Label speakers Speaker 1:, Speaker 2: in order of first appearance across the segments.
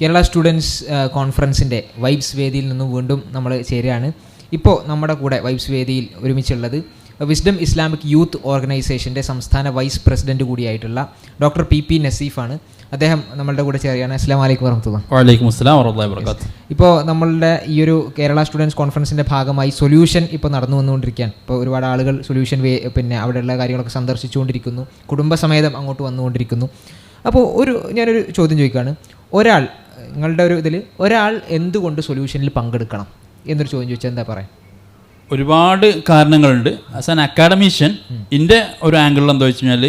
Speaker 1: Kerala students കോൺഫറൻസിന്റെ vibes വേദിയിൽ നിന്നും വീണ്ടും നമ്മൾ ചേരുകയാണ്. ഇപ്പോൾ നമ്മുടെ കൂടെ വൈബ്സ് വേദിയിൽ ഒരുമിച്ചുള്ളത് വിസ്ഡം ഇസ്ലാമിക് യൂത്ത് ഓർഗനൈസേഷന്റെ സംസ്ഥാന വൈസ് പ്രസിഡന്റ് കൂടിയായിട്ടുള്ള ഡോക്ടർ പി പി നസീഫാണ്. അദ്ദേഹം നമ്മളുടെ കൂടെ ചേരുകയാണ്. അസ്ലാം വലൈക്കും വർഹമത്തുള്ള
Speaker 2: വലൈക്കും വറഹ്മത്തുള്ളാഹി വബറകാത്ത്
Speaker 1: ഇപ്പോൾ നമ്മളുടെ ഈ ഒരു കേരള സ്റ്റുഡൻസ് കോൺഫറൻസിന്റെ ഭാഗമായി സൊല്യൂഷൻ ഇപ്പോൾ നടന്നു വന്നുകൊണ്ടിരിക്കുകയാണ്. ഇപ്പോൾ ഒരുപാട് ആളുകൾ സൊല്യൂഷൻ വേ പിന്നെ അവിടെയുള്ള കാര്യങ്ങളൊക്കെ സന്ദർശിച്ചുകൊണ്ടിരിക്കുന്നു. കുടുംബസമേതം അങ്ങോട്ട് വന്നുകൊണ്ടിരിക്കുന്നു. അപ്പോൾ ഒരു ഞാനൊരു ചോദ്യം ചോദിക്കുകയാണ്. ഒരാൾ നിങ്ങളുടെ ഒരു ഇതിൽ ഒരാൾ എന്തുകൊണ്ട് സൊല്യൂഷനിൽ പങ്കെടുക്കണം? എന്നൊരു ചോദ്യം ചോദിച്ചാൽ എന്താ പറയാം?
Speaker 2: ഒരുപാട് കാരണങ്ങളുണ്ട്. ആസ് ആൻ അക്കാഡമീഷ്യൻ എന്റെ ഒരു ആംഗിളിൽ എന്താ വെച്ച് കഴിഞ്ഞാൽ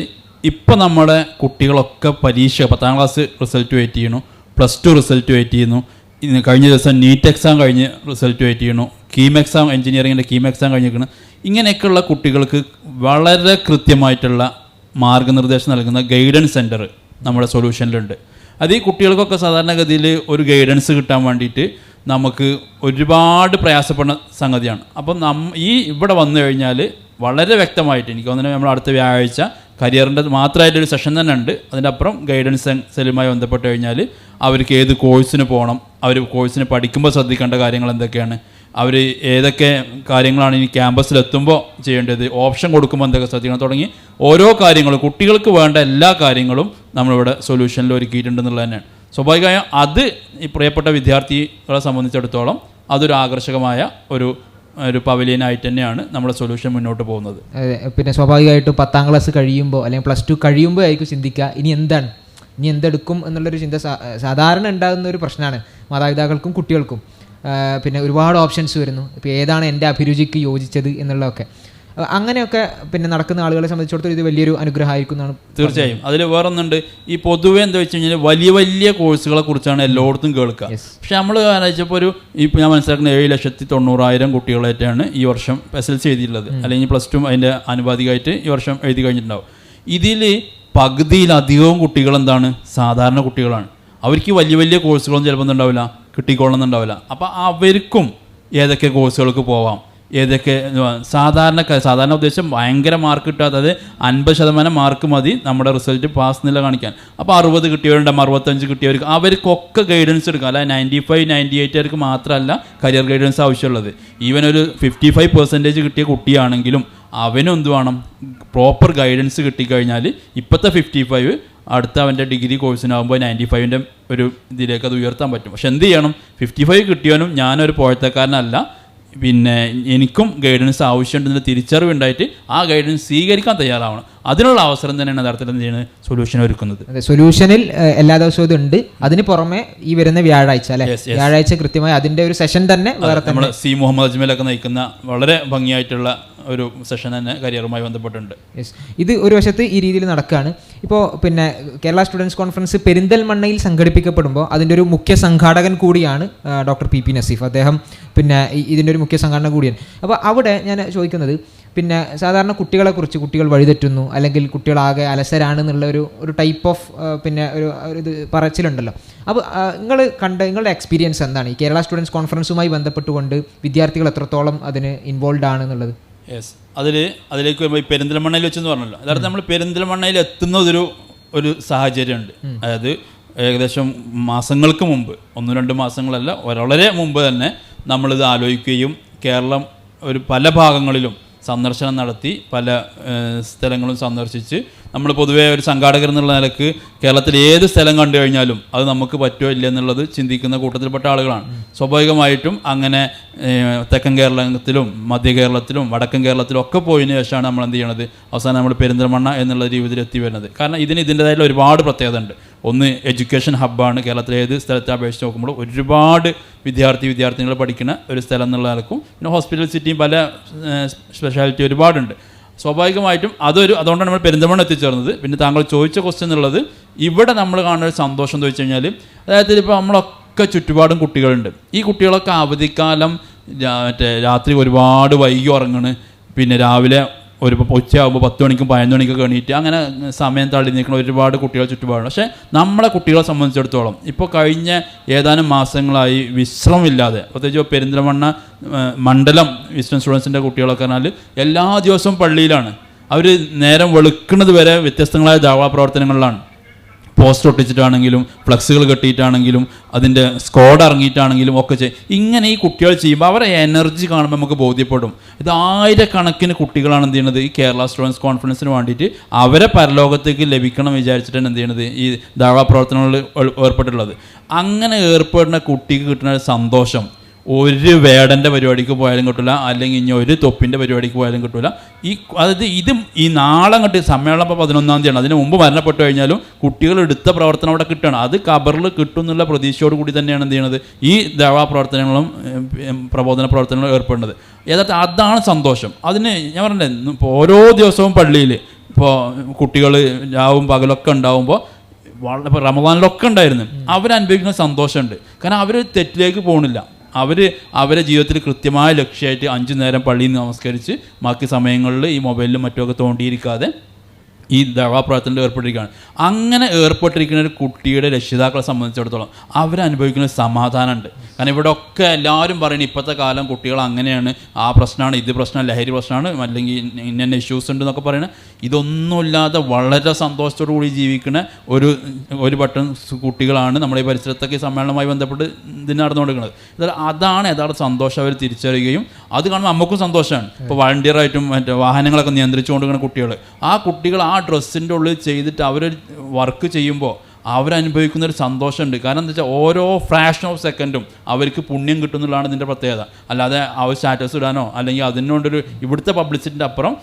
Speaker 2: ഇപ്പം നമ്മുടെ കുട്ടികളൊക്കെ പരീക്ഷ പത്താം ക്ലാസ് റിസൾട്ട് വെയിറ്റ് ചെയ്യണു പ്ലസ് ടു റിസൾട്ട് വെയിറ്റ് ചെയ്യുന്നു. ഇന്ന് കഴിഞ്ഞ ദിവസം നീറ്റ് എക്സാം കഴിഞ്ഞ് റിസൾട്ട് വെയിറ്റ് ചെയ്യണു കീം എക്സാം എഞ്ചിനീയറിങ്ങിന്റെ കീം എക്സാം കഴിഞ്ഞിരിക്കണം ഇങ്ങനെയൊക്കെയുള്ള കുട്ടികൾക്ക് വളരെ കൃത്യമായിട്ടുള്ള മാർഗനിർദ്ദേശം നൽകുന്ന ഗൈഡൻസ് സെന്റർ നമ്മുടെ സൊല്യൂഷനിലുണ്ട് അത് ഈ കുട്ടികൾക്കൊക്കെ സാധാരണഗതിയിൽ ഒരു ഗൈഡൻസ് കിട്ടാൻ വേണ്ടിയിട്ട് നമുക്ക് ഒരുപാട് പ്രയാസപ്പെടുന്ന സംഗതിയാണ്. അപ്പം നം ഈ ഇവിടെ വന്നു കഴിഞ്ഞാൽ വളരെ വ്യക്തമായിട്ട് എനിക്ക് തോന്നുന്നത് നമ്മൾ അടുത്ത വ്യാഴാഴ്ച കരിയറിന്റെ മാത്രമായിട്ടൊരു സെഷൻ തന്നെ ഉണ്ട്. അതിന്റെ അപ്പുറം ഗൈഡൻസ് സെല്ലുമായി ബന്ധപ്പെട്ട് കഴിഞ്ഞാൽ അവർക്ക് ഏത് കോഴ്സിന് പോകണം അവർ കോഴ്സിന് പഠിക്കുമ്പോൾ ശ്രദ്ധിക്കേണ്ട കാര്യങ്ങൾ എന്തൊക്കെയാണ്? അവർ ഏതൊക്കെ കാര്യങ്ങളാണ് ഇനി ക്യാമ്പസിലെത്തുമ്പോൾ ചെയ്യേണ്ടത്? ഓപ്ഷൻ കൊടുക്കുമ്പോൾ എന്തൊക്കെ ശ്രദ്ധിക്കണം? തുടങ്ങി ഓരോ കാര്യങ്ങളും കുട്ടികൾക്ക് വേണ്ട എല്ലാ കാര്യങ്ങളും നമ്മളിവിടെ സൊല്യൂഷനിൽ ഒരുക്കിയിട്ടുണ്ടെന്നുള്ളത് തന്നെയാണ് സ്വാഭാവികമായും അത് ഈ പ്രിയപ്പെട്ട വിദ്യാർത്ഥികളെ സംബന്ധിച്ചിടത്തോളം അതൊരു ആകർഷകമായ ഒരു ഒരു പവലിയനായിട്ട് തന്നെയാണ് നമ്മുടെ സൊല്യൂഷൻ മുന്നോട്ട് പോകുന്നത്.
Speaker 1: പിന്നെ സ്വാഭാവികമായിട്ടും പത്താം ക്ലാസ് കഴിയുമ്പോൾ അല്ലെങ്കിൽ പ്ലസ് ടു കഴിയുമ്പോൾ ആയിരിക്കും ചിന്തിക്കുക ഇനി എന്താണ്? ഇനി എന്തെടുക്കും എന്നുള്ളൊരു ചിന്ത സാധാരണ ഉണ്ടാകുന്ന ഒരു പ്രശ്നമാണ് മാതാപിതാക്കൾക്കും കുട്ടികൾക്കും. പിന്നെ ഒരുപാട് ഓപ്ഷൻസ് വരുന്നു. ഇപ്പോൾ ഏതാണ് എന്റെ അഭിരുചിക്ക് യോജിച്ചത് എന്നുള്ളതൊക്കെ. അങ്ങനെയൊക്കെ പിന്നെ നടക്കുന്ന ആളുകളെ സംബന്ധിച്ചിടത്തോളം ഇത് വലിയൊരു അനുഗ്രഹമായിരിക്കും എന്നാണ്
Speaker 2: തീർച്ചയായും. അതിൽ വേറൊന്നുണ്ട്. ഈ പൊതുവെ എന്താ വെച്ച് കഴിഞ്ഞാൽ വലിയ വലിയ കോഴ്സുകളെ കുറിച്ചാണ് എല്ലായിടത്തും കേൾക്കുക. പക്ഷെ നമ്മൾ ആലോചിച്ചപ്പോൾ ഒരു ഇപ്പോൾ ഞാൻ മനസ്സിലാക്കുന്ന ഏഴ് ലക്ഷത്തി തൊണ്ണൂറായിരം കുട്ടികളായിട്ടാണ് ഈ വർഷം എസ് എൽ സി എഴുതിയിട്ടുള്ളത് അല്ലെങ്കിൽ പ്ലസ് ടു അതിന്റെ ആനുപാതികമായിട്ട് ഈ വർഷം എഴുതി കഴിഞ്ഞിട്ടുണ്ടാവും. ഇതിൽ പകുതിയിലധികവും കുട്ടികൾ എന്താണ്? സാധാരണ കുട്ടികളാണ്. അവർക്ക് വലിയ വലിയ കോഴ്സുകളൊന്നും ചിലപ്പോൾ ഉണ്ടാവില്ല. കിട്ടിക്കൊള്ളുന്നുണ്ടാവില്ല അപ്പോൾ അവർക്കും ഏതൊക്കെ കോഴ്സുകൾക്ക് പോവാം? ഏതൊക്കെ സാധാരണ സാധാരണ ഉദ്ദേശം ഭയങ്കര മാർക്ക് കിട്ടാത്ത അതായത് അൻപത് ശതമാനം മാർക്ക് മതി നമ്മുടെ റിസൾട്ട് പാസ് നില കാണിക്കാൻ. അപ്പോൾ അറുപത് കിട്ടിയവരുണ്ടാകും അറുപത്തഞ്ച് കിട്ടിയവർക്ക്. അവർക്കൊക്കെ ഗൈഡൻസ് എടുക്കാം. അല്ല നയന്റി ഫൈവ് നയന്റി എയ്റ്റുകാർക്ക് മാത്രമല്ല കരിയർ ഗൈഡൻസ് ആവശ്യമുള്ളത്. ഈവൻ ഒരു ഫിഫ്റ്റി ഫൈവ് പെർസെന്റേജ് കിട്ടിയ കുട്ടിയാണെങ്കിലും അവനും എന്ത് വേണം? പ്രോപ്പർ ഗൈഡൻസ് കിട്ടിക്കഴിഞ്ഞാൽ ഇപ്പോഴത്തെ ഫിഫ്റ്റി ഫൈവ് അടുത്ത അവന്റെ ഡിഗ്രി കോഴ്സിനാകുമ്പോൾ നയന്റി ഫൈവിന്റെ ഒരു ഇതിലേക്ക് അത് ഉയർത്താൻ പറ്റും. പക്ഷെ എന്ത് ചെയ്യണം? ഫിഫ്റ്റി ഫൈവ് കിട്ടിയവനും ഞാനൊരു പോഴത്തക്കാരനല്ല പിന്നെ എനിക്കും ഗൈഡൻസ് ആവശ്യമുണ്ടെന്ന തിരിച്ചറിവ് ഉണ്ടായിട്ട് ആ ഗൈഡൻസ് സ്വീകരിക്കാൻ തയ്യാറാവണം. അതിനുള്ള അവസരം തന്നെയാണ് യഥാർത്ഥത്തിൽ എന്ത് ചെയ്യുന്നത് സൊല്യൂഷൻ ഒരുക്കുന്നത്.
Speaker 1: അതെ സൊല്യൂഷനിൽ എല്ലാ ദിവസവും ഇതുണ്ട് അതിന് പുറമെ ഈ വരുന്ന വ്യാഴാഴ്ച അല്ലെ. വ്യാഴാഴ്ച കൃത്യമായി അതിന്റെ ഒരു സെഷൻ തന്നെ വേറെ
Speaker 2: നമ്മൾ സി മുഹമ്മദ് അജ്മലൊക്കെ നയിക്കുന്ന വളരെ ഭംഗിയായിട്ടുള്ള ഒരു സെഷൻ തന്നെ കരിയറുമായി ബന്ധപ്പെട്ടുണ്ട്
Speaker 1: ഇത് ഒരു വശത്ത് ഈ രീതിയിൽ നടക്കുകയാണ് ഇപ്പോൾ പിന്നെ കേരള സ്റ്റുഡൻസ് കോൺഫറൻസ് പെരിന്തൽമണ്ണയിൽ സംഘടിപ്പിക്കപ്പെടുമ്പോൾ അതിന്റെ ഒരു മുഖ്യ സംഘാടകൻ കൂടിയാണ് ഡോക്ടർ പി പി നസീഫ്. അദ്ദേഹം പിന്നെ ഇതിന്റെ ഒരു മുഖ്യ സംഘാടന കൂടിയാണ്. അപ്പോൾ അവിടെ ഞാൻ ചോദിക്കുന്നത് പിന്നെ സാധാരണ കുട്ടികളെക്കുറിച്ച് കുട്ടികൾ വഴിതെറ്റുന്നു അല്ലെങ്കിൽ കുട്ടികളാകെ അലസരാണ് എന്നുള്ള ഒരു ഒരു ടൈപ്പ് ഓഫ് പിന്നെ ഒരു ഇത് പറച്ചിലുണ്ടല്ലോ. അപ്പോൾ നിങ്ങൾ കണ്ട നിങ്ങളുടെ എക്സ്പീരിയൻസ് എന്താണ്? ഈ കേരള സ്റ്റുഡൻസ് കോൺഫറൻസുമായി ബന്ധപ്പെട്ടുകൊണ്ട് വിദ്യാർത്ഥികൾ എത്രത്തോളം അതിന് ഇൻവോൾവ് ആണ് എന്നുള്ളത്?
Speaker 2: യെസ് അതിൽ അതിലേക്ക് വരുമ്പോൾ ഈ പെരിന്തൽമണ്ണയിൽ വെച്ചെന്ന് പറഞ്ഞല്ലോ. അതായത് നമ്മൾ പെരിന്തൽമണ്ണയിൽ എത്തുന്നതൊരു ഒരു സാഹചര്യമുണ്ട്. അതായത് ഏകദേശം മാസങ്ങൾക്ക് മുമ്പ് ഒന്ന് രണ്ട് മാസങ്ങളല്ല വളരെ മുമ്പ് തന്നെ നമ്മളിത് ആലോചിക്കുകയും കേരളം ഒരു പല ഭാഗങ്ങളിലും സന്ദർശനം നടത്തി പല സ്ഥലങ്ങളും സന്ദർശിച്ച് നമ്മൾ പൊതുവേ ഒരു സംഘാടകർ എന്നുള്ള നിലയ്ക്ക് കേരളത്തിൽ ഏത് സ്ഥലം കണ്ടു കഴിഞ്ഞാലും അത് നമുക്ക് പറ്റുമോ ഇല്ല എന്നുള്ളത് ചിന്തിക്കുന്ന കൂട്ടത്തിൽപ്പെട്ട ആളുകളാണ്. സ്വാഭാവികമായിട്ടും അങ്ങനെ തെക്കൻ കേരളത്തിലും മധ്യ കേരളത്തിലും വടക്കൻ കേരളത്തിലും ഒക്കെ പോയതിനു ശേഷമാണ് നമ്മൾ എന്ത് ചെയ്യണത്? അവസാനം നമ്മൾ പെരിന്തൽമണ്ണ എന്നുള്ള രീതിയിൽ എത്തി വരുന്നത്. കാരണം ഇതിന് ഇതിന്റെതായിട്ടുള്ള ഒരുപാട് പ്രത്യേകത ഉണ്ട്. ഒന്ന് എഡ്യൂക്കേഷൻ ഹബ്ബാണ് കേരളത്തിലെ ഏത് സ്ഥലത്തെ അപേക്ഷിച്ച് നോക്കുമ്പോൾ ഒരുപാട് വിദ്യാർത്ഥി വിദ്യാർത്ഥികൾ പഠിക്കുന്ന ഒരു സ്ഥലം എന്നുള്ള നിലക്കും പിന്നെ ഹോസ്പിറ്റൽ സിറ്റിയും പല സ്പെഷ്യാലിറ്റി ഒരുപാടുണ്ട്. സ്വാഭാവികമായിട്ടും അതൊരു അതുകൊണ്ടാണ് നമ്മൾ പെരിന്തമണ്ണ എത്തിച്ചേർന്നത്. പിന്നെ താങ്കൾ ചോദിച്ച ക്വസ്റ്റ്യൻ എന്നുള്ളത് ഇവിടെ നമ്മൾ കാണുന്ന ഒരു സന്തോഷം എന്ന് വെച്ച് കഴിഞ്ഞാൽ അതായത് ഇപ്പോൾ നമ്മളൊക്കെ ചുറ്റുപാടും കുട്ടികളുണ്ട്. ഈ കുട്ടികളൊക്കെ അവധിക്കാലം മറ്റേ രാത്രി ഒരുപാട് വൈകി ഉറങ്ങണ്. പിന്നെ രാവിലെ ഒരു ഉച്ചയാകുമ്പോൾ പത്ത് മണിക്കും പതിനൊന്ന് മണിക്കൊക്കെ എണീറ്റ് അങ്ങനെ സമയം തള്ളി നിൽക്കുന്ന ഒരുപാട് കുട്ടികൾ ചുറ്റുപാടുണ്ട്. പക്ഷേ നമ്മളെ കുട്ടികളെ സംബന്ധിച്ചിടത്തോളം ഇപ്പോൾ കഴിഞ്ഞ ഏതാനും മാസങ്ങളായി വിശ്രമമില്ലാതെ പ്രത്യേകിച്ച് പെരിന്തൽമണ്ണ മണ്ഡലം ഈസ്റ്റേൺ സ്റ്റുഡൻസിന്റെ കുട്ടികളൊക്കെ പറഞ്ഞാൽ എല്ലാ ദിവസവും പള്ളിയിലാണ്. അവർ നേരം വെളുക്കുന്നത് വരെ വ്യത്യസ്തങ്ങളായ ദാവാ പ്രവർത്തനങ്ങളിലാണ്. പോസ്റ്റർ ഒട്ടിച്ചിട്ടാണെങ്കിലും ഫ്ലക്സുകൾ കെട്ടിയിട്ടാണെങ്കിലും അതിന്റെ സ്കോഡ് ഇറങ്ങിയിട്ടാണെങ്കിലും ഒക്കെ ചെയ്യും ഇങ്ങനെ ഈ കുട്ടികൾ ചെയ്യുമ്പോൾ അവരെ എനർജി കാണുമ്പോൾ നമുക്ക് ബോധ്യപ്പെടും. ഇത് ആയിരക്കണക്കിന് കുട്ടികളാണ് എന്ത് ചെയ്യുന്നത് ഈ കേരള സ്റ്റുഡൻസ് കോൺഫറൻസിന് വേണ്ടിയിട്ട് അവരെ പരലോകത്തേക്ക് ലഭിക്കണം വിചാരിച്ചിട്ടാണ് എന്ത് ചെയ്യുന്നത് ഈ ദാവാ പ്രവർത്തനങ്ങളിൽ ഏർ- ഏർപ്പെട്ടിട്ടുള്ളത്. അങ്ങനെ ഏർപ്പെടുന്ന കുട്ടിക്ക് കിട്ടുന്ന സന്തോഷം. ഒരു വേടന്റെ പരിപാടിക്ക് പോയാലും കിട്ടില്ല അല്ലെങ്കിൽ ഇനി ഒരു തൊപ്പിന്റെ പരിപാടിക്ക് പോയാലും കിട്ടില്ല ഈ അതായത് ഇതും ഈ നാളെ അങ്ങോട്ട് സമ്മേളനം ഇപ്പോൾ പതിനൊന്നാം തീയതിയാണ്. അതിന് മുമ്പ് മരണപ്പെട്ടു കഴിഞ്ഞാലും കുട്ടികൾ എടുത്ത പ്രവർത്തനം അവിടെ കിട്ടുകയാണ്. അത് കബറിൽ കിട്ടും എന്നുള്ള പ്രതീക്ഷയോട് കൂടി തന്നെയാണ് എന്ത് ചെയ്യുന്നത് ഈ ദവാ പ്രവർത്തനങ്ങളും പ്രബോധന പ്രവർത്തനങ്ങളും ഏർപ്പെടുന്നത്. യഥാർത്ഥ അതാണ് സന്തോഷം. അതിന് ഞാൻ പറഞ്ഞില്ലേ ഇപ്പോൾ ഓരോ ദിവസവും പള്ളിയിൽ ഇപ്പോൾ കുട്ടികൾ രാവും പകലൊക്കെ ഉണ്ടാവുമ്പോൾ വളരെ റമദാനിലൊക്കെ ഉണ്ടായിരുന്നു. അവരനുഭവിക്കുന്ന സന്തോഷമുണ്ട്. കാരണം അവർ തെറ്റിലേക്ക് പോകണില്ല അവർ അവരെ ജീവിതത്തിൽ കൃത്യമായ ലക്ഷ്യമായിട്ട് അഞ്ചു നേരം പള്ളിയിൽ നമസ്കരിച്ച് ബാക്കി സമയങ്ങളിൽ ഈ മൊബൈലിലും മറ്റുമൊക്കെ തോണ്ടിയിരിക്കാതെ ഈ ദവാപ്രവർത്തനത്തിൽ ഏർപ്പെട്ടിരിക്കുകയാണ്. അങ്ങനെ ഏർപ്പെട്ടിരിക്കുന്ന ഒരു കുട്ടിയുടെ രക്ഷിതാക്കളെ സംബന്ധിച്ചിടത്തോളം അവരനുഭവിക്കുന്ന സമാധാനമുണ്ട്. കാരണം ഇവിടെ ഒക്കെ എല്ലാവരും പറയുന്നത് ഇപ്പോഴത്തെ കാലം കുട്ടികൾ അങ്ങനെയാണ്. ആ പ്രശ്നമാണ് ഇത് പ്രശ്നം ലഹരി പ്രശ്നമാണ് അല്ലെങ്കിൽ ഇന്ന ഇഷ്യൂസ് ഉണ്ട് എന്നൊക്കെ പറയുന്നത്. ഇതൊന്നുമില്ലാതെ വളരെ സന്തോഷത്തോടു കൂടി ജീവിക്കുന്ന ഒരു ഒരു പട്ടം കുട്ടികളാണ് നമ്മുടെ ഈ പരിസരത്തൊക്കെ സമ്മേളനവുമായി ബന്ധപ്പെട്ട് ഇതിന് നടന്നുകൊണ്ടിരിക്കുന്നത്. എന്നാൽ അതാണ് യഥാർത്ഥ സന്തോഷം അവർ തിരിച്ചറിയുകയും അത് കാണുമ്പോൾ നമുക്കും സന്തോഷമാണ്. ഇപ്പോൾ വളണ്ടിയറായിട്ടും മറ്റേ വാഹനങ്ങളൊക്കെ നിയന്ത്രിച്ചു കൊണ്ടിരിക്കുന്ന കുട്ടികൾ. ആ കുട്ടികൾ ആ ഡ്രസ്സിന്റെ ഉള്ളിൽ ചെയ്തിട്ട് അവർ വർക്ക് ചെയ്യുമ്പോൾ അവരനുഭവിക്കുന്ന ഒരു സന്തോഷമുണ്ട്. കാരണം എന്താ വെച്ചാൽ ഓരോ ഫ്രാഷൻ ഓഫ് സെക്കൻഡും അവർക്ക് പുണ്യം കിട്ടുന്നുള്ളതാണ് ഇതിന്റെ പ്രത്യേകത. അല്ലാതെ അവർ സ്റ്റാറ്റസ് ഇടാനോ അല്ലെങ്കിൽ അതിനോടൊരു ഇവിടുത്തെ പബ്ലിസിറ്റിന്റെ അപ്പുറം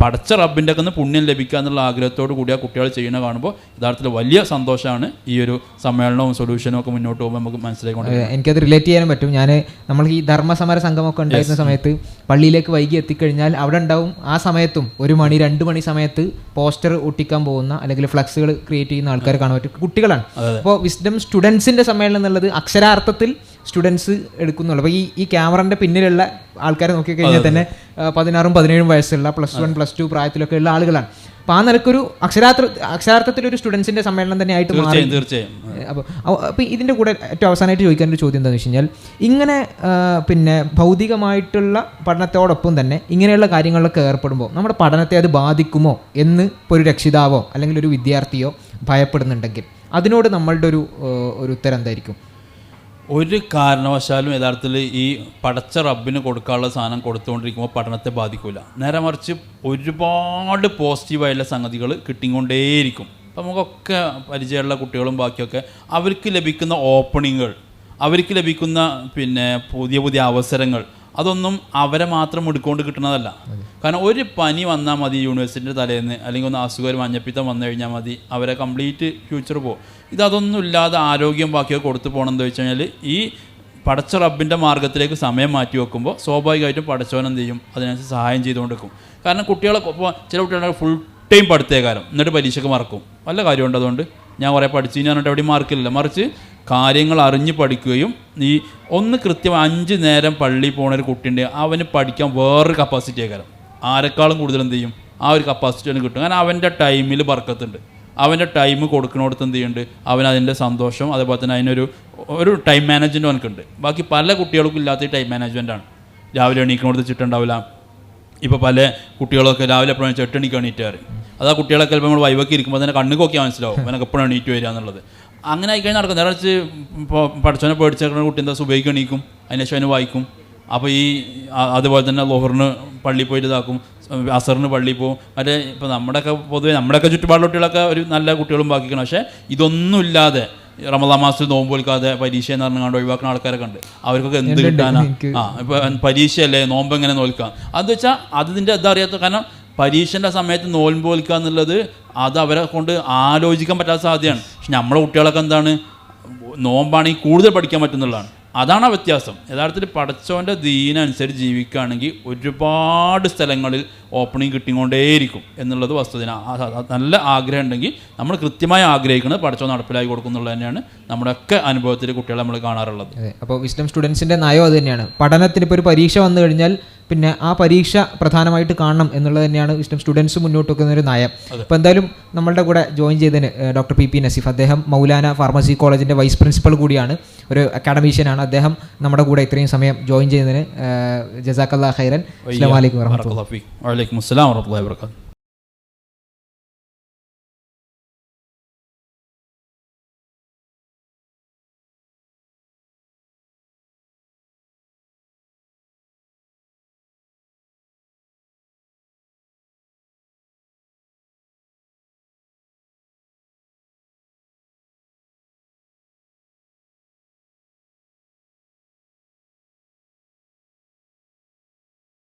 Speaker 2: പടച്ച റബ്ബിന്റെ ഒക്കെ പുണ്യം ലഭിക്കുക എന്നുള്ള ആഗ്രഹത്തോടു കൂടി ആ കുട്ടികൾ ചെയ്യുന്ന കാണുമ്പോൾ യഥാർത്ഥത്തിൽ വലിയ സന്തോഷമാണ് ഈ ഒരു സമ്മേളനവും സൊല്യൂഷനും ഒക്കെ മുന്നോട്ട് പോകുമ്പോൾ നമുക്ക് മനസ്സിലായിക്കൊണ്ട്
Speaker 1: ഏഹ് എനിക്കത് റിലേറ്റ് ചെയ്യാനും പറ്റും. ഞാൻ നമ്മൾ ഈ ധർമ്മസമര സംഘമൊക്കെ ഉണ്ടായിരുന്ന സമയത്ത് പള്ളിയിലേക്ക് വൈകി എത്തിക്കഴിഞ്ഞാൽ അവിടെ ഉണ്ടാവും. ആ സമയത്തും ഒരു മണി രണ്ട് മണി സമയത്ത് പോസ്റ്റർ ഒട്ടിക്കാൻ പോകുന്ന അല്ലെങ്കിൽ ഫ്ലക്സുകൾ ക്രിയേറ്റ് ചെയ്യുന്ന ആൾക്കാർ കാണാൻ പറ്റും. കുട്ടികളാണ്. അപ്പോൾ വിസ്ഡം സ്റ്റുഡൻസിന്റെ സമ്മേളനം എന്നുള്ളത് അക്ഷരാർത്ഥത്തിൽ സ്റ്റുഡൻസ് എടുക്കുന്നുള്ളൂ. അപ്പോൾ ഈ ഈ ക്യാമറന്റെ പിന്നിലുള്ള ആൾക്കാരെ നോക്കിക്കഴിഞ്ഞാൽ തന്നെ പതിനാറും പതിനേഴും വയസ്സുള്ള പ്ലസ് വൺ പ്ലസ് ടു പ്രായത്തിലൊക്കെ ഉള്ള ആളുകളാണ്. അപ്പോൾ ആ നിലക്കൊരു അക്ഷരാർത്ഥ അക്ഷരാർത്ഥത്തിൽ ഒരു സ്റ്റുഡൻസിന്റെ സമ്മേളനം തന്നെ ആയിട്ട് മാറി.
Speaker 2: തീർച്ചയായും തീർച്ചയായും.
Speaker 1: അപ്പോൾ അപ്പോൾ ഇതിന്റെ കൂടെ ഏറ്റവും അവസാനമായിട്ട് ചോദിക്കാൻ ഒരു ചോദ്യം എന്താണെന്ന് വെച്ച് കഴിഞ്ഞാൽ ഇങ്ങനെ പിന്നെ ഭൗതികമായിട്ടുള്ള പഠനത്തോടൊപ്പം തന്നെ ഇങ്ങനെയുള്ള കാര്യങ്ങളിലൊക്കെ ഏർപ്പെടുമ്പോൾ നമ്മുടെ പഠനത്തെ അത് ബാധിക്കുമോ എന്ന് ഇപ്പോൾ ഒരു രക്ഷിതാവോ അല്ലെങ്കിൽ ഒരു വിദ്യാർത്ഥിയോ ഭയപ്പെടുന്നുണ്ടെങ്കിൽ അതിനോട് നമ്മളുടെ ഒരു ഒരു ഉത്തരം എന്തായിരിക്കും?
Speaker 2: ഒരു കാരണവശാലും യഥാർത്ഥത്തിൽ ഈ പടച്ച റബ്ബിന് കൊടുക്കാനുള്ള സാധനം കൊടുത്തുകൊണ്ടിരിക്കുമ്പോൾ പഠനത്തെ ബാധിക്കില്ല നേരെ മറിച്ച് ഒരുപാട് പോസിറ്റീവായുള്ള സംഗതികൾ കിട്ടിക്കൊണ്ടേയിരിക്കും. അപ്പോൾ നമുക്കൊക്കെ പരിചയമുള്ള കുട്ടികളും ബാക്കിയൊക്കെ അവർക്ക് ലഭിക്കുന്ന ഓപ്പണിങ്ങുകൾ അവർക്ക് ലഭിക്കുന്ന പിന്നെ പുതിയ പുതിയ അവസരങ്ങൾ അതൊന്നും അവരെ മാത്രം എടുക്കൊണ്ട് കിട്ടുന്നതല്ല. കാരണം ഒരു പനി വന്നാൽ മതി യൂണിവേഴ്സിറ്റിന്റെ തലേന്ന് അല്ലെങ്കിൽ ഒന്ന് അസുഖം ഒരു മഞ്ഞപ്പിത്തം വന്നു കഴിഞ്ഞാൽ മതി അവരെ കംപ്ലീറ്റ് ഫ്യൂച്ചർ പോകും. ഇതൊന്നും ഇല്ലാതെ ആരോഗ്യം ബാക്കിയൊക്കെ കൊടുത്തു പോകണം എന്ന് വെച്ച് കഴിഞ്ഞാൽ ഈ പടച്ച റബ്ബിന്റെ മാർഗത്തിലേക്ക് സമയം മാറ്റി വെക്കുമ്പോൾ സ്വാഭാവികമായിട്ടും പടച്ചവൻ എന്ത് ചെയ്യും? അതിനനുസരിച്ച് സഹായം ചെയ്തുകൊണ്ട് വെക്കും കാരണം കുട്ടികളെ ഇപ്പോൾ ചില കുട്ടികളുടെ ഫുൾ ടൈം പഠിത്തേക്കാരം. എന്നിട്ട് പരീക്ഷയ്ക്ക് മറക്കും. വല്ല കാര്യമുണ്ട് അതുകൊണ്ട്? ഞാൻ കുറേ പഠിച്ചു. പറഞ്ഞിട്ട് എവിടെയും മാർക്കില്ല മറിച്ച് കാര്യങ്ങൾ അറിഞ്ഞ് പഠിക്കുകയും ഈ ഒന്ന് കൃത്യം അഞ്ച് നേരം പള്ളി പോണ ഒരു കുട്ടിയുണ്ട് അവന് പഠിക്കാൻ വേറൊരു കപ്പാസിറ്റി ആക്കാരം ആരെക്കാളും കൂടുതൽ എന്ത് ചെയ്യും? ആ ഒരു കപ്പാസിറ്റി അവന് കിട്ടും. കാരണം അവന്റെ ടൈമിൽ ബർക്കത്തുണ്ട്. അവന്റെ ടൈം കൊടുക്കണോടത്ത് എന്ത് ചെയ്യുന്നുണ്ട് അവൻ അതിന്റെ സന്തോഷം അതേപോലെ തന്നെ അതിനൊരു ഒരു ടൈം മാനേജ്മെന്റ് അവനക്കുണ്ട് ബാക്കി പല കുട്ടികൾക്കും ഇല്ലാത്ത ടൈം മാനേജ്മെന്റാണ് രാവിലെ എണീക്കണോടത്ത് ചിട്ടുണ്ടാവില്ല ഇപ്പോൾ പല കുട്ടികളൊക്കെ രാവിലെ എപ്പോഴാണ് ചെട്ടണിക്ക് എണീറ്റ് കയറി അത് ആ കുട്ടികളൊക്കെ ചിലപ്പോൾ നമ്മൾ വൈവൊക്കെ ഇരിക്കുമ്പോൾ തന്നെ കണ്ണു മനസ്സിലാവും. അവനൊക്കെ എപ്പോഴാണ് എണീറ്റ് വരിക എന്നുള്ളത്. അങ്ങനെ ആയി കഴിഞ്ഞാൽ നടക്കും നിറച്ച് ഇപ്പോൾ പഠിച്ചവനെ പേടിച്ചേക്കുന്ന കുട്ടി എന്താ സുബൈക്ക് എണീക്കും? അതിന് ശേഷം അതിന് വായിക്കും. അപ്പോൾ ഈ അതുപോലെ തന്നെ ലോഹറിന് പള്ളിയിൽ പോയിട്ട് ഇതാക്കും. അസറിന് പള്ളിയിൽ പോകും മറ്റേ ഇപ്പോൾ നമ്മുടെയൊക്കെ പൊതുവേ നമ്മുടെയൊക്കെ ചുറ്റുപാടുള്ള കുട്ടികളൊക്കെ ഒരു നല്ല കുട്ടികളും ബാക്കിക്കണം പക്ഷേ ഇതൊന്നുമില്ലാതെ റമദാൻ മാസത്തിൽ നോമ്പ് വിൽക്കാതെ പരീക്ഷ എന്ന് പറഞ്ഞു ഒഴിവാക്കുന്ന ആൾക്കാരൊക്കെ ഉണ്ട്. അവർക്കൊക്കെ എന്ത് കിട്ടാനാ? ആ ഇപ്പൊ പരീക്ഷയല്ലേ? നോമ്പ് എങ്ങനെ നോൽക്കാം? അത് വെച്ചാൽ അതിന്റെ എന്താ അറിയാത്ത കാരണം പരീക്ഷന്റെ സമയത്ത് നോൽമ്പ് കൊൽക്കുക എന്നുള്ളത് അത് അവരെ കൊണ്ട് ആലോചിക്കാൻ പറ്റാത്ത സാധ്യതയാണ്. പക്ഷെ നമ്മളെ കുട്ടികളൊക്കെ എന്താണ്? നോമ്പാണെങ്കിൽ കൂടുതൽ പഠിക്കാൻ പറ്റുന്നുള്ളതാണ്. അതാണ് ആ വ്യത്യാസം. യഥാർത്ഥത്തിൽ പഠിച്ചവന്റെ ദീനനുസരിച്ച് ജീവിക്കുകയാണെങ്കിൽ ഒരുപാട് സ്ഥലങ്ങളിൽ ഓപ്പണിംഗ് കിട്ടിക്കൊണ്ടേയിരിക്കും എന്നുള്ളത് ആ- നല്ല ആഗ്രഹം ഉണ്ടെങ്കിൽ നമ്മൾ കൃത്യമായി ആഗ്രഹിക്കുന്നത് പഠിച്ചവൻ നടപ്പിലാക്കി കൊടുക്കുന്നുള്ളത് തന്നെയാണ് നമ്മുടെയൊക്കെ അനുഭവത്തിൽ കുട്ടികളെ നമ്മൾ കാണാറുള്ളത്.
Speaker 1: അപ്പോൾ വിസ്ഡം സ്റ്റുഡൻസിന്റെ നയം അത് തന്നെയാണ്. പഠനത്തിന് ഇപ്പോൾ ഒരു പരീക്ഷ വന്നു കഴിഞ്ഞാൽ പിന്നെ ആ പരീക്ഷ പ്രധാനമായിട്ട് കാണണം എന്നുള്ളത് തന്നെയാണ് ഇഷ്ടം. സ്റ്റുഡൻസ് മുന്നോട്ട് വെക്കുന്ന ഒരു നയം. അപ്പോൾ എന്തായാലും നമ്മളുടെ കൂടെ ജോയിൻ ചെയ്തതിന് ഡോക്ടർ പി പി നസീഫ്. അദ്ദേഹം മൗലാന ഫാർമസി കോളേജിന്റെ വൈസ് പ്രിൻസിപ്പൽ കൂടിയാണ്. ഒരു അക്കാഡമീഷ്യനാണ് അദ്ദേഹം നമ്മുടെ കൂടെ ഇത്രയും സമയം ജോയിൻ ചെയ്തതിന് ജസാക്കല്ലാ ഖൈറൻ. അസ്സാം വലൈക്കും.
Speaker 2: വഅലൈക്കും അസ്സലാം വറഹ്മത്തുള്ളാഹി വബറകാതുഹു